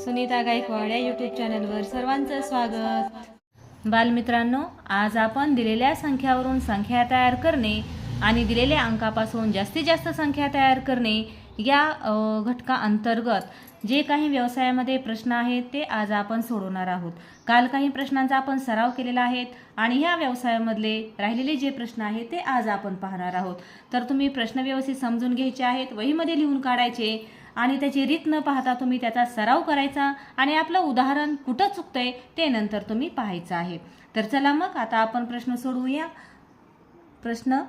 सुनीता गायकवाड या यूट्यूब चॅनलवर सर्वांचं स्वागत. बालमित्रांनो आज आपण दिलेल्या संख्यावरून संख्या तयार करणे आणि दिलेल्या अंकापासून जास्तीत जास्त संख्या तयार करणे या घटका अंतर्गत जे काही व्यवसायामध्ये प्रश्न आहेत ते आज आपण सोडवणार आहोत. काल काही प्रश्नांचा आपण सराव केलेला आहे आणि ह्या व्यवसायामधले राहिलेले जे प्रश्न आहेत ते आज आपण पाहणार आहोत. तर तुम्ही प्रश्न व्यवस्थित समजून घ्यायचे आहेत वहीमध्ये लिहून काढायचे आणि त्याची रीत न पाहता तुम्ही त्याचा सराव करायचा आणि आपलं उदाहरण कुठं चुकतंय ते नंतर तुम्ही पाहायचं आहे. तर चला मग आता आपण प्रश्न सोडवूया. प्रश्न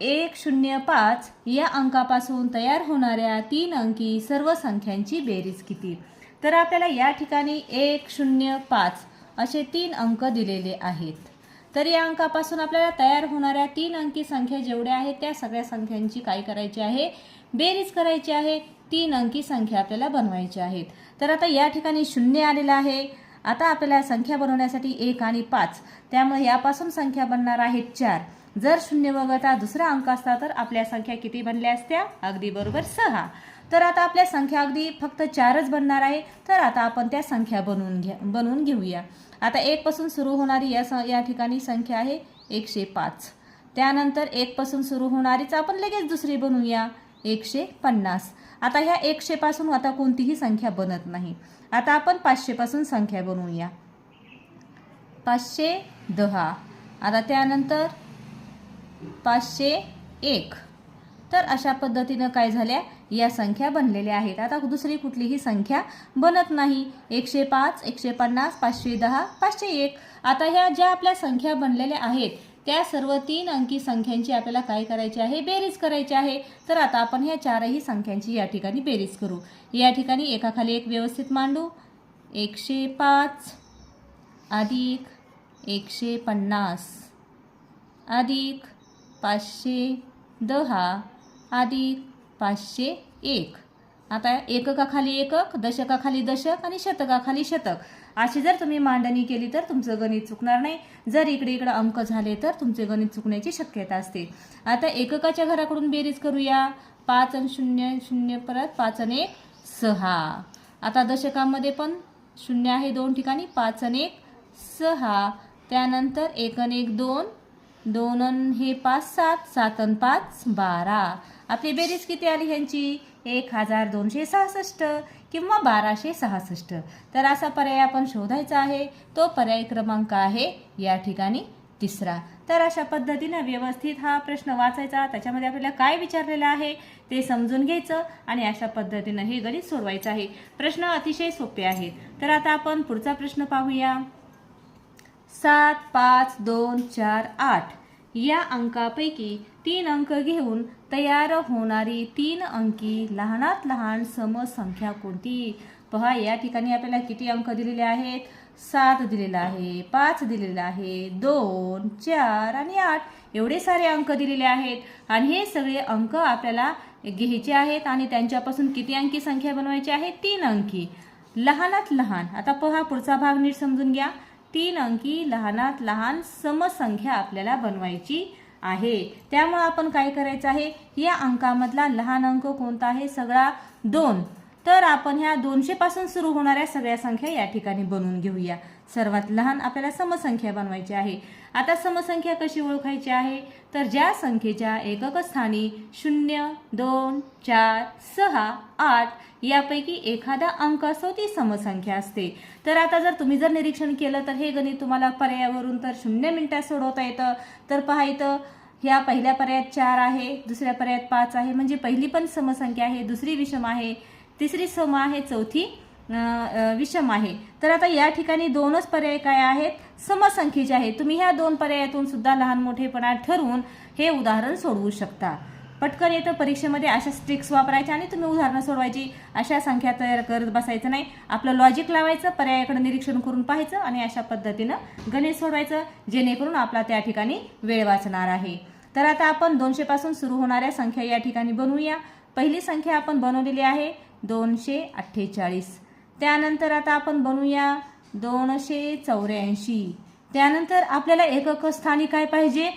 एक शून्य पाच या अंकापासून तयार होणाऱ्या तीन अंकी सर्व संख्यांची बेरीज किती? तर आपल्याला या ठिकाणी एक शून्य पाच असे तीन अंक दिलेले आहेत. तर या अंकापासून आपल्याला तयार होणाऱ्या तीन अंकी संख्या जेवढ्या आहेत त्या सगळ्या संख्यांची काय करायची आहे? बेरीज करायची आहे. तीन अंकी संख्या आपल्याला बनवायची आहेत. तर आता या ठिकाणी शून्य आलेलं आहे. आता आपल्याला संख्या बनवण्यासाठी एक आणि पाच. त्यामुळे यापासून संख्या बनणार आहेत चार. जर शून्य वगळता दुसरा अंक असता तर आपल्या संख्या किती बनल्या असत्या? अगदी बरोबर सहा. तर आता आपल्या संख्या अगदी फक्त चारच बनणार आहे. तर आता आपण त्या संख्या बनवून घ्या बनवून घेऊया. आता एकपासून सुरू होणारी या स- या ठिकाणी संख्या आहे एकशे पाच. त्यानंतर एकपासून सुरू होणारीच आपण लगेच दुसरी बनवूया. एकशे पन्नास. आता ह्या एकशेपासून आता कोणतीही संख्या बनत नाही. आता आपण पाचशेपासून संख्या बनवूया. पाचशे दहा. आता त्यानंतर पाचशे एक. तर अशा पद्धतीनं काय झाल्या? या संख्या बनलेल्या आहेत. आता दुसरी कुठलीही संख्या बनत नाही. एकशे पाच एकशे पन्नास पाचशे दहा पाचशे एक. आता ह्या ज्या आपल्या संख्या बनलेल्या आहेत त्या सर्व तीन अंकी संख्यांची आपल्याला काय करायची आहे? बेरीज करायची आहे. तर आता आपण ह्या चारही संख्यांची या ठिकाणी बेरीज करू. या ठिकाणी एकाखाली एक व्यवस्थित मांडू. एकशे पाच अधिक एकशे पन्नास अधिक पाचशे दहा अधिक पाचशे एक. आता एककाखाली एकक दशकाखाली दशक आणि शतकाखाली शतक. अशी जर तुम्ही मांडणी केली तर तुमचं गणित चुकणार नाही. जर इकडे इकडे अंक झाले तर तुमचे गणित चुकण्याची शक्यता असते. आता एककाच्या घराकडून बेरीज करूया. पाच आणि शून्य शून्य परत पाच आणि एक सहा. आता दशकामध्ये पण शून्य आहे दोन ठिकाणी पाच आणि एक सहा. त्यानंतर एक आणि एक दोन. दोन अन हे पाच सात. सात अन पाच बारा. आपली बेरीज किती आली ह्यांची? एक हजार दोनशे सहासष्ट किंवा बाराशे सहासष्ट. तर असा पर्याय आपण शोधायचा आहे. तो पर्याय क्रमांक आहे या ठिकाणी तिसरा. तर अशा पद्धतीनं व्यवस्थित हा प्रश्न वाचायचा. त्याच्यामध्ये आपल्याला काय विचारलेलं आहे ते समजून घ्यायचं आणि अशा पद्धतीनं हे गणित सोडवायचं आहे. प्रश्न अतिशय सोपे आहेत. तर आता आपण पुढचा प्रश्न पाहूया. सात पाच दोन चार आठ या अंकापैकी तीन अंक घेऊन तयार होणारी तीन अंकी लहानात लहान समसंख्या कोणती? पहा या ठिकाणी आपल्याला किती अंक दिलेले आहेत? सात दिलेला आहे पाच दिलेला आहे दोन चार आणि आठ. एवढे सारे अंक दिलेले आहेत. आणि हे सगळे अंक आपल्याला घ्यायचे आहेत आणि त्यांच्यापासून किती अंकी संख्या बनवायची आहे? तीन अंकी. लहानात लहान. आता पहा पुढचा भाग नीट समजून घ्या. तीन अंकी लहानात लहान समसंख्या आपल्याला बनवायची आहे. त्यामुळे आपण काय करायचं आहे? या अंकामधला लहान अंक कोणता आहे? सगळा दोन. तर आपण ह्या दोनशेपासून सुरू होणाऱ्या सगळ्या संख्या या ठिकाणी बनवून घेऊया. सर्वात लहान आपल्याला समसंख्या बनवायची आहे. आता समसंख्या कशी ओळखायची आहे? तर ज्या संख्येच्या एकक स्थानी शून्य दोन चार सहा आठ यापैकी एखादा अंक असो ती समसंख्या असते. तर आता जर तुम्ही जर निरीक्षण केलं तर हे गणित तुम्हाला पर्यायावरून तर शून्य मिनिटात सोडवता येतं. तर पहा इथं ह्या पहिल्या पर्यायात चार आहे दुसऱ्या पर्यायात पाच आहे. म्हणजे पहिली पण समसंख्या आहे दुसरी विषम आहे तिसरी सम आहे चौथी विषम आहे. तर आता या ठिकाणी दोनच पर्याय काय आहेत? समसंख्येचे आहेत. तुम्ही ह्या दोन पर्यायातून सुद्धा लहान मोठेपणा ठरवून हे उदाहरण सोडवू शकता. पटकन येतं परीक्षेमध्ये अशा स्ट्रिक्स वापरायच्या आणि तुम्ही उदाहरणं सोडवायची. अशा संख्या तयार करत बसायचं नाही. आपलं लॉजिक लावायचं पर्यायाकडे निरीक्षण करून पाहायचं आणि अशा पद्धतीनं गणित सोडवायचं जेणेकरून आपला त्या ठिकाणी वेळ वाचणार आहे. तर आता आपण दोनशे पासून सुरू होणाऱ्या संख्या या ठिकाणी बनवूया. पहिली संख्या आपण बनवलेली आहे दोनशे अठ्ठेचाळीस. त्यानंतर आता आपण बनवूया दोनशे चौऱ्याऐंशी. त्यानंतर आपल्याला एकक स्थानी काय पाहिजे?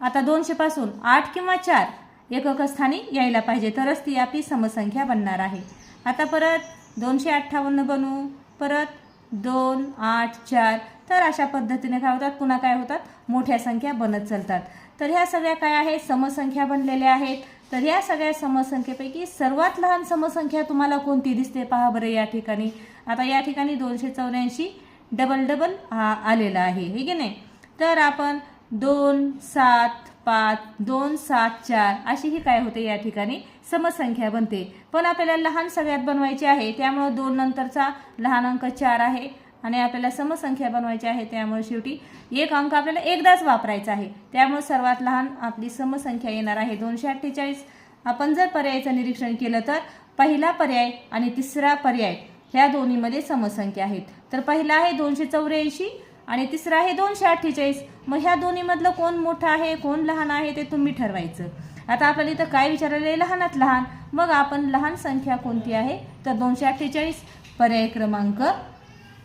आता दोनशे पासून आठ किंवा चार एकक स्थानी यायला पाहिजे. तरच ती आपली समसंख्या बनणार आहे. आता परत दोनशे अठ्ठावन्न बनवू. परत दोन आठ चार. तर अशा पद्धतीने काय होतात? पुन्हा काय होतात? मोठ्या संख्या बनत चालतात. तर ह्या सगळ्या काय आहेत? समसंख्या बनलेल्या आहेत. तर या सगळ्या समसंख्येपैकी सर्वात लहान समसंख्या तुम्हाला कोणती दिसते? पहा बरं या ठिकाणी. आता या ठिकाणी दोनशे चौऱ्याऐंशी डबल डबल हा आलेला आहे. हे की नाही? तर आपण दोन सात पाच दोन सात चार अशी ही काय होते या ठिकाणी? समसंख्या बनते. पण आपल्याला लहान सगळ्यात बनवायची आहे. त्यामुळं दोन नंतरचा लहान अंक चार आहे. आणि आपल्याला समसंख्या बनवायची आहे त्यामुळे शेवटी एक अंक आपल्याला एकदाच वापरायचा आहे. त्यामुळे सर्वात लहान आपली समसंख्या येणार आहे दोनशे अठ्ठेचाळीस. आपण जर पर्यायाचं निरीक्षण केलं तर पहिला पर्याय आणि तिसरा पर्याय ह्या दोन्हीमध्ये समसंख्या आहेत. तर पहिला आहे दोनशे चौऱ्याऐंशी आणि तिसरा आहे दोनशे अठ्ठेचाळीस. मग ह्या दोन्हीमधलं कोण मोठं आहे कोण लहान आहे ते तुम्ही ठरवायचं. आता आपल्याला इथं काय विचारलेलं आहे? लहानात लहान. मग आपण लहान संख्या कोणती आहे? तर दोनशे अठ्ठेचाळीस. पर्याय क्रमांक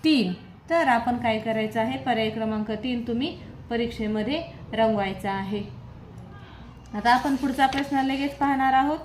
तीन. तर आपण काय करायचं आहे? पर्याय क्रमांक तीन तुम्ही परीक्षेमध्ये रंगवायचा आहे. आता आपण पुढचा प्रश्न लगेच पाहणार आहोत.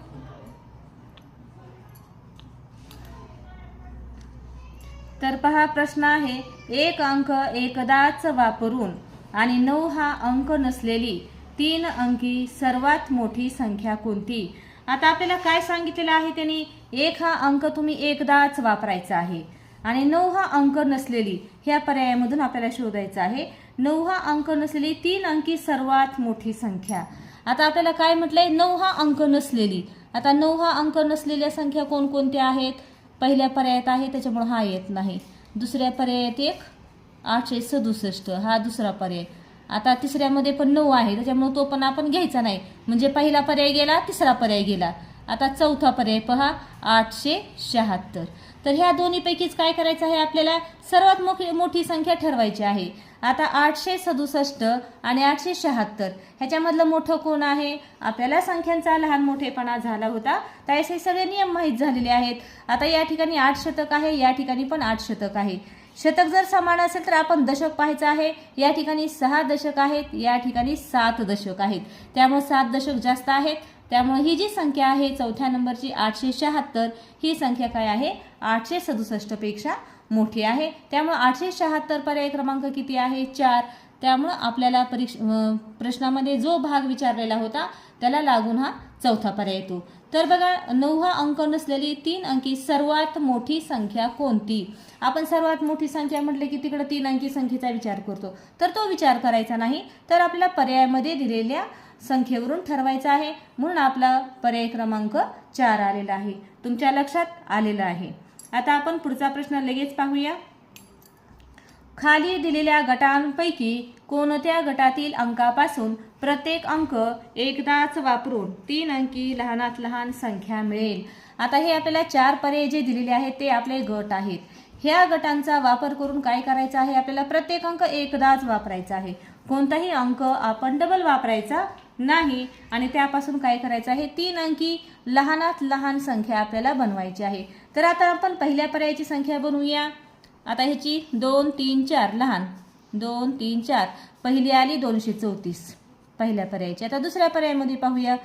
तर पहा प्रश्न आहे एक अंक एकदाच वापरून आणि नऊ हा अंक नसलेली तीन अंकी सर्वात मोठी संख्या कोणती? आता आपल्याला काय सांगितलेलं आहे त्यांनी? एक हा अंक तुम्ही एकदाच वापरायचा आहे. आणि नऊ हा अंक नसलेली ह्या पर्यायामधून आपल्याला शोधायचं आहे. नऊ हा अंक नसलेली तीन अंकी सर्वात मोठी संख्या. आता आपल्याला काय म्हटलंय? नऊ हा अंक नसलेली. आता नऊ हा अंक नसलेल्या संख्या कोणकोणत्या आहेत? पहिल्या पर्यायात आहे त्याच्यामुळे हा येत नाही. दुसऱ्या पर्यायात एक आठशे सदुसष्ट हा दुसरा पर्याय. आता तिसऱ्यामध्ये पण नऊ आहे त्याच्यामुळे तो पण आपण घ्यायचा नाही. म्हणजे पहिला पर्याय गेला तिसरा पर्याय गेला. आता चौथा पर्याय पहा आठशे शहात्तर. तर ह्या दोन्हीपैकीच काय करायचं आहे आपल्याला? सर्वात मोठी मोठी संख्या ठरवायची आहे. आता आठशे सदुसष्ट आणि आठशे शहात्तर. ह्याच्यामधलं मोठं कोण आहे? आपल्याला संख्यांचा लहान मोठेपणा झाला होता. तर असे सगळे नियम माहीत झालेले आहेत. आता या ठिकाणी आठ शतक आहे या ठिकाणी पण आठ शतक आहे. शतक जर समान असेल तर आपण दशक पाहायचं आहे. या ठिकाणी सहा दशक आहेत या ठिकाणी सात दशक आहेत. त्यामुळे सात दशक जास्त आहेत. त्यामुळे ही जी संख्या आहे चौथ्या नंबरची आठशे शहात्तर ही संख्या काय आहे? आठशे सदुसष्टपेक्षा मोठी आहे. त्यामुळे आठशे शहात्तर पर्याय क्रमांक किती आहे? चार. त्यामुळं आपल्याला परीक्ष प्रश्नामध्ये जो भाग विचारलेला होता त्याला लागून हा चौथा पर्याय येतो. तर बघा नऊ हा अंक नसलेली तीन अंकी सर्वात मोठी संख्या कोणती? आपण सर्वात मोठी संख्या म्हटलं की तिकडं तीन अंकी संख्येचा विचार करतो. तर तो विचार करायचा नाही. तर आपल्याला पर्यायामध्ये दिलेल्या संख्येवरून ठरवायचा आहे. म्हणून आपला पर्याय क्रमांक चार आलेला आहे. तुमच्या लक्षात आलेला आहे. आता आपण पुढचा प्रश्न लगेच पाहूया. खाली दिलेल्या गटांपैकी कोणत्या गटातील अंकापासून प्रत्येक अंक एकदाच वापरून तीन अंकी लहानात लहान संख्या मिळेल? आता हे आपल्याला चार पर्याय जे दिलेले आहेत ते आपले गट आहेत. ह्या गटांचा वापर करून काय करायचं आहे? आपल्याला प्रत्येक अंक एकदाच वापरायचा आहे. कोणताही अंक आपण डबल वापरायचा नाही. आणि त्यापासून काय करायचं आहे? तीन अंकी लहानात लहान संख्या आपल्याला बनवायची आहे. तर आता आपण पहिल्या पर्यायाची संख्या बनवूया. आता ह्याची दोन तीन चार. लहान. दोन तीन चार. पहिली आली दोनशे चौतीस. पहिल्या पर्यायाची. आता दुसऱ्या पर्यायामध्ये पाहूया.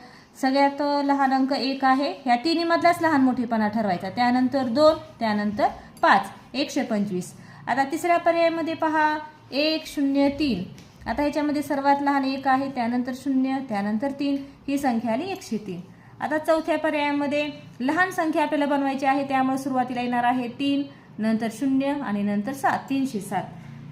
सगळ्यात लहान अंक एक आहे. ह्या तिन्हीमधलाच लहान मोठेपणा ठरवायचा. त्यानंतर दोन त्यानंतर पाच. एकशे पंचवीस. आता तिसऱ्या पर्यायामध्ये पहा. एक शून्य तीन. आता ह्याच्यामध्ये सर्वात लहान एक आहे त्यानंतर शून्य त्यानंतर तीन ही संख्या आली एकशे तीन. आता चौथ्या पर्यायामध्ये लहान संख्या आपल्याला बनवायची आहे त्यामुळे सुरुवातीला येणार आहे तीन नंतर शून्य आणि नंतर सात तीनशे सात.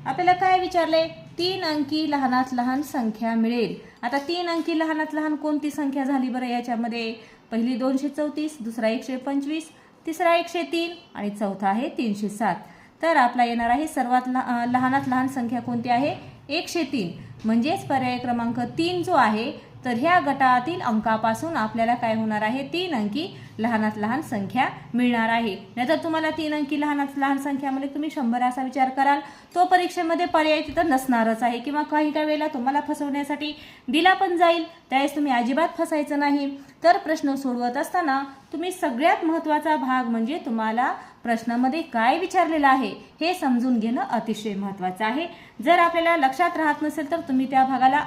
आपल्याला काय विचारलंय? तीन अंकी लहानात लहान संख्या मिळेल. आता तीन अंकी लहानात लहान कोणती संख्या झाली बरं याच्यामध्ये? पहिली दोनशे चौतीस दुसरा एकशे पंचवीस तिसरा एकशे तीन आणि चौथा आहे तीनशे सात. तर आपला येणार आहे सर्वात लहानात लहान संख्या कोणती आहे? एकशे तीन. म्हणजेच पर्याय क्रमांक तीन जो आहे तर ह्या गटातील अंकापासून आपल्याला काय होणार आहे? तीन अंकी लहानात लहान संख्या मिळणार आहे. नाहीतर तुम्हाला तीन अंकी लहानात लहान संख्यामध्ये तुम्ही शंभर असा विचार कराल. तो परीक्षेमध्ये पर्याय तिथं नसणारच आहे किंवा काही काही वेळेला तुम्हाला फसवण्यासाठी दिला पण जाईल. त्यावेळेस तुम्ही अजिबात फसायचं नाही. तर प्रश्न सोडवत असताना तुम्ही सगळ्यात महत्त्वाचा भाग म्हणजे तुम्हाला प्रश्नामध्ये काय विचारलेलं आहे हे समजून घेणं अतिशय महत्त्वाचं आहे. जर आपल्याला लक्षात राहत नसेल तर तुम्ही त्या भागाला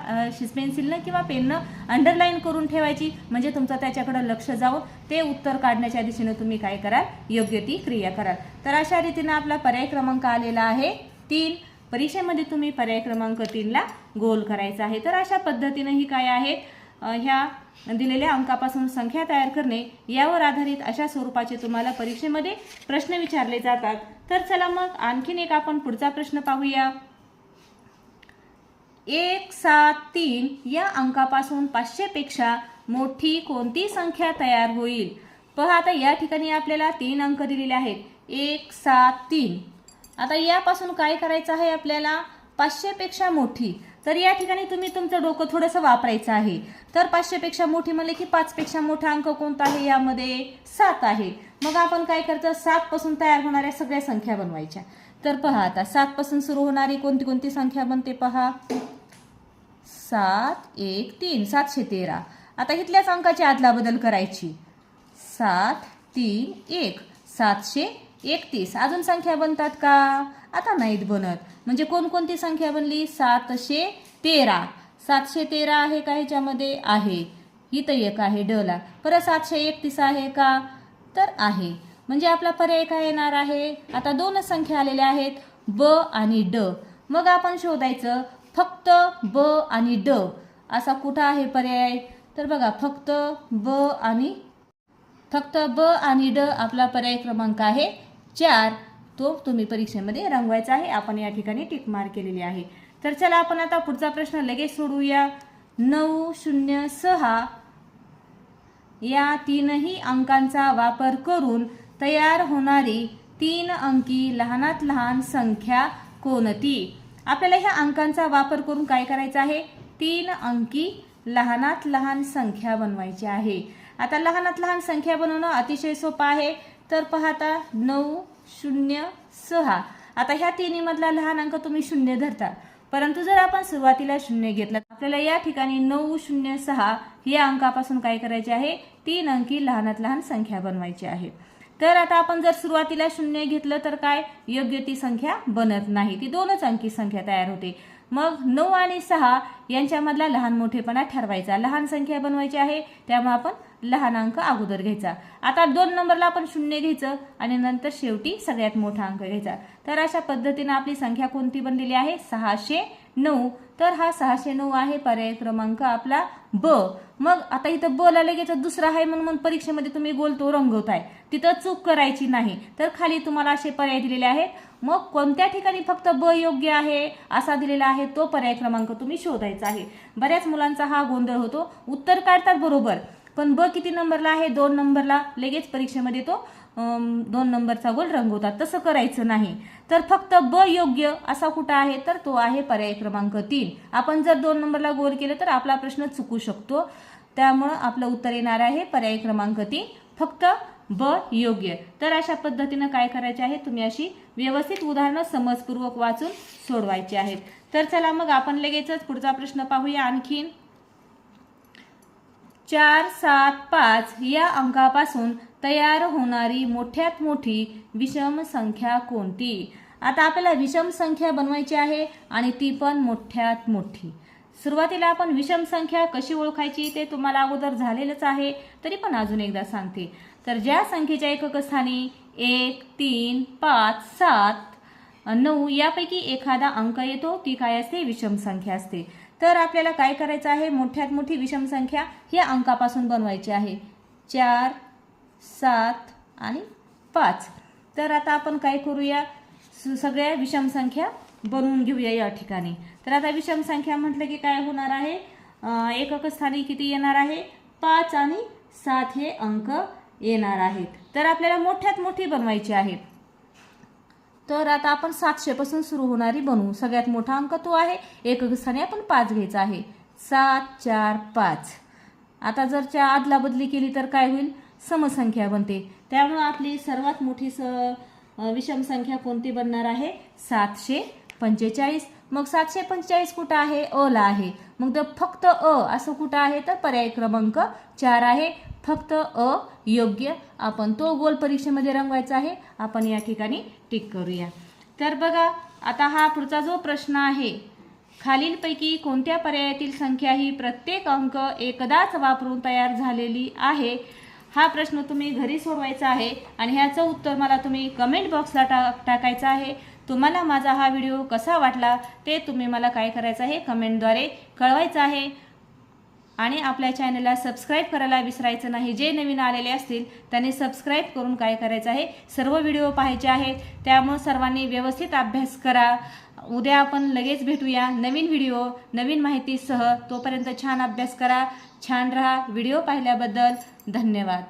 पेन्सिलनं किंवा पेननं अंडरलाईन करून ठेवायची म्हणजे तुमचं त्याच्याकडं लक्ष जाऊन ते उत्तर काढण्याच्या दिशेनं तुम्ही काय कराल? योग्य ती क्रिया कराल. तर अशा रीतीनं आपला पर्याय क्रमांक आलेला आहे. तीन परीक्षेमध्ये तुम्ही पर्याय क्रमांक तीनला गोल करायचा आहे. तर अशा पद्धतीनं ही काय आहेत? ह्या दिलेल्या अंकापासून संख्या तयार करणे यावर आधारित अशा स्वरूपाचे तुम्हाला परीक्षेमध्ये प्रश्न विचारले जातात. तर चला मग आणखीन एक आपण पुढचा प्रश्न पाहूया. एक सात तीन या अंकापासून पाचशेपेक्षा मोठी कोणती संख्या तयार होईल? पहा आता या ठिकाणी आपल्याला तीन अंक दिलेले आहेत. एक सात तीन. आता यापासून काय करायचं आहे आपल्याला? पाचशेपेक्षा मोठी. तर या ठिकाणी तुम्ही तुमचं डोकं थोडंसं वापरायचं आहे. तर पाचशेपेक्षा मोठी म्हणले की पाचपेक्षा मोठा अंक कोणता आहे? यामध्ये सात आहे. मग आपण काय करतो? सातपासून तयार होणाऱ्या सगळ्या संख्या बनवायच्या. तर पहा आता सातपासून सुरू होणारी कोणती कोणती संख्या बनते पहा? सात एक तीन. सातशे तेरा. आता इथल्याच अंकाची आदला बदल करायची. सात तीन एक. सातशे एकतीस. अजून संख्या बनतात का? आता नाहीत बनत. म्हणजे कोणकोणती संख्या बनली? सातशे तेरा. सातशे तेरा आहे का ह्याच्यामध्ये? आहे. इथं एक आहे डला परत सातशे एकतीस आहे का? तर आहे. म्हणजे आपला पर्याय काय येणार आहे? आता दोनच संख्या आलेल्या आहेत ब आणि ड. मग आपण शोधायचं फक्त ब आणि ड. असा कुठं आहे पर्याय? तर बघा फक्त ब आणि फक्त ब आणि ड आपला पर्याय क्रमांक आहे चार. तो तुम्ही परीक्षेमध्ये रंगवायचा आहे. आपण या ठिकाणी टिक केलेली आहे. तर चला आपण आता पुढचा प्रश्न लगेच सोडवूया. नऊ शून्य सहा या तीनही अंकांचा वापर करून तयार होणारी तीन अंकी लहानात लहान संख्या कोणती? आपल्याला ह्या अंकांचा वापर करून काय करायचं आहे? तीन अंकी लहानात लहान संख्या बनवायची आहे. आता लहानात लहान संख्या बनवणं अतिशय सोपं आहे. तर पाहता नऊ शून्य सहा. आता ह्या तिन्हीमधला लहान अंक तुम्ही शून्य धरता. परंतु जर आपण सुरुवातीला शून्य घेतलं तर आपल्याला या ठिकाणी नऊ शून्य सहा या अंकापासून काय करायचे आहे? तीन अंकी लहानात लहान संख्या बनवायची आहे. तर आता आपण जर सुरुवातीला शून्य घेतलं तर काय? योग्य ती संख्या बनत नाही. ती दोनच अंकी संख्या तयार होते. मग नऊ आणि सहा यांच्यामधला लहान मोठेपणा ठरवायचा. लहान संख्या बनवायची आहे त्यामुळे आपण लहान अंक अगोदर घ्यायचा. आता दोन नंबरला आपण शून्य घ्यायचं आणि नंतर शेवटी सगळ्यात मोठा अंक घ्यायचा. तर अशा पद्धतीनं आपली संख्या कोणती बनलेली आहे? सहाशे नऊ. तर हा सहाशे नऊ आहे पर्याय क्रमांक आपला ब. मग आता इथं बोला लगेच दुसरा आहे म्हणून मग परीक्षेमध्ये तुम्ही गोल तो रंगवताय. तिथं चूक करायची नाही. तर खाली तुम्हाला असे पर्याय दिलेले आहेत. मग कोणत्या ठिकाणी फक्त ब योग्य आहे असा दिलेला आहे तो पर्याय क्रमांक तुम्ही शोधायचा आहे. बऱ्याच मुलांचा हा गोंधळ होतो. उत्तर काढतात बरोबर. पण ब किती नंबरला आहे? दोन नंबरला लगेच परीक्षेमध्ये तो दोन नंबरचा गोल रंगवतात. तसं करायचं नाही. तर फक्त ब योग्य असा कुठं आहे? तर तो आहे पर्याय क्रमांक तीन. आपण जर दोन नंबरला गोल केलं तर आपला प्रश्न चुकू शकतो. त्यामुळं आपलं उत्तर येणार आहे पर्याय क्रमांक तीन. फक्त ब योग्य. तर अशा पद्धतीनं काय करायचे आहे? तुम्ही अशी व्यवस्थित उदाहरणं समजपूर्वक वाचून सोडवायची आहेत. तर चला मग आपण लगेचच पुढचा प्रश्न पाहूया. आणखीन चार सात पाच या अंकापासून तयार होणारी मोठ्यात मोठी विषम संख्या कोणती? आता आपल्याला विषम संख्या बनवायची आहे आणि ती पण मोठ्यात मोठी. सुरुवातीला आपण विषम संख्या कशी ओळखायची ते तुम्हाला अगोदर झालेलंच आहे तरी पण अजून एकदा सांगते. तर ज्या संख्येच्या एककस्थानी एक तीन पाच सात नऊ यापैकी एखादा अंक येतो ती काय असते? विषम संख्या असते. तर आपल्याला काय करायचं आहे? मोठ्यात मोठी विषम संख्या ही अंकापासून बनवायची आहे. चार सात आणि पाच. तर आता आपण काय करूया? सगळ्या विषम संख्या बनवून घेऊया या ठिकाणी. तर आता विषम संख्या म्हटलं की काय होणार आहे? एकक स्थानी किती येणार आहे? पाच आणि सात हे अंक येणार आहेत. तर आपल्याला मोठ्यात मोठी बनवायची आहेत तर आता आपण सातशेपासून सुरू होणारी बनवू. सगळ्यात मोठा अंक तो आहे. एक स्थानी आपण पाच घ्यायचा आहे. सात चार पाच. आता जर च्या आदला बदली केली तर काय होईल? समसंख्या बनते. त्यामुळं आपली सर्वात मोठी स विषम संख्या कोणती बनणार आहे? सातशे पंचेचाळीस. मग सातशे पंचेचाळीस कुठं आहे? अ ला आहे. मग तर फक्त अ असं कुठं आहे? तर पर्याय क्रमांक चार आहे. फक्त अ योग्य. आपण तो गोल परीक्षेमध्ये रंगवायचा आहे. आपण या ठिकाणी टिक करूया. तर बघा आता हा पुढचा जो प्रश्न आहे खालीलपैकी कोणत्या पर्यायातील संख्या ही प्रत्येक अंक एकदाच वापरून तयार झालेली आहे? हा प्रश्न तुम्ही घरी सोडवायचा आहे आणि ह्याचं उत्तर मला तुम्ही कमेंट बॉक्सला टा टाकायचं आहे. तुम्हाला माझा हा व्हिडिओ कसा वाटला ते तुम्ही मला काय करायचं आहे कमेंटद्वारे कळवायचं आहे. आणि आपल्या चॅनलला सबस्क्राईब करायला विसरायचं नाही. जे नवीन आलेले असतील त्यांनी सबस्क्राईब करून काय करायचं आहे? सर्व व्हिडिओ पाहायचे आहेत. त्यामुळं सर्वांनी व्यवस्थित अभ्यास करा. उद्या आपण लगेच भेटूया नवीन व्हिडिओ नवीन माहितीसह. तोपर्यंत छान अभ्यास करा छान राहा. व्हिडिओ पाहिल्याबद्दल धन्यवाद.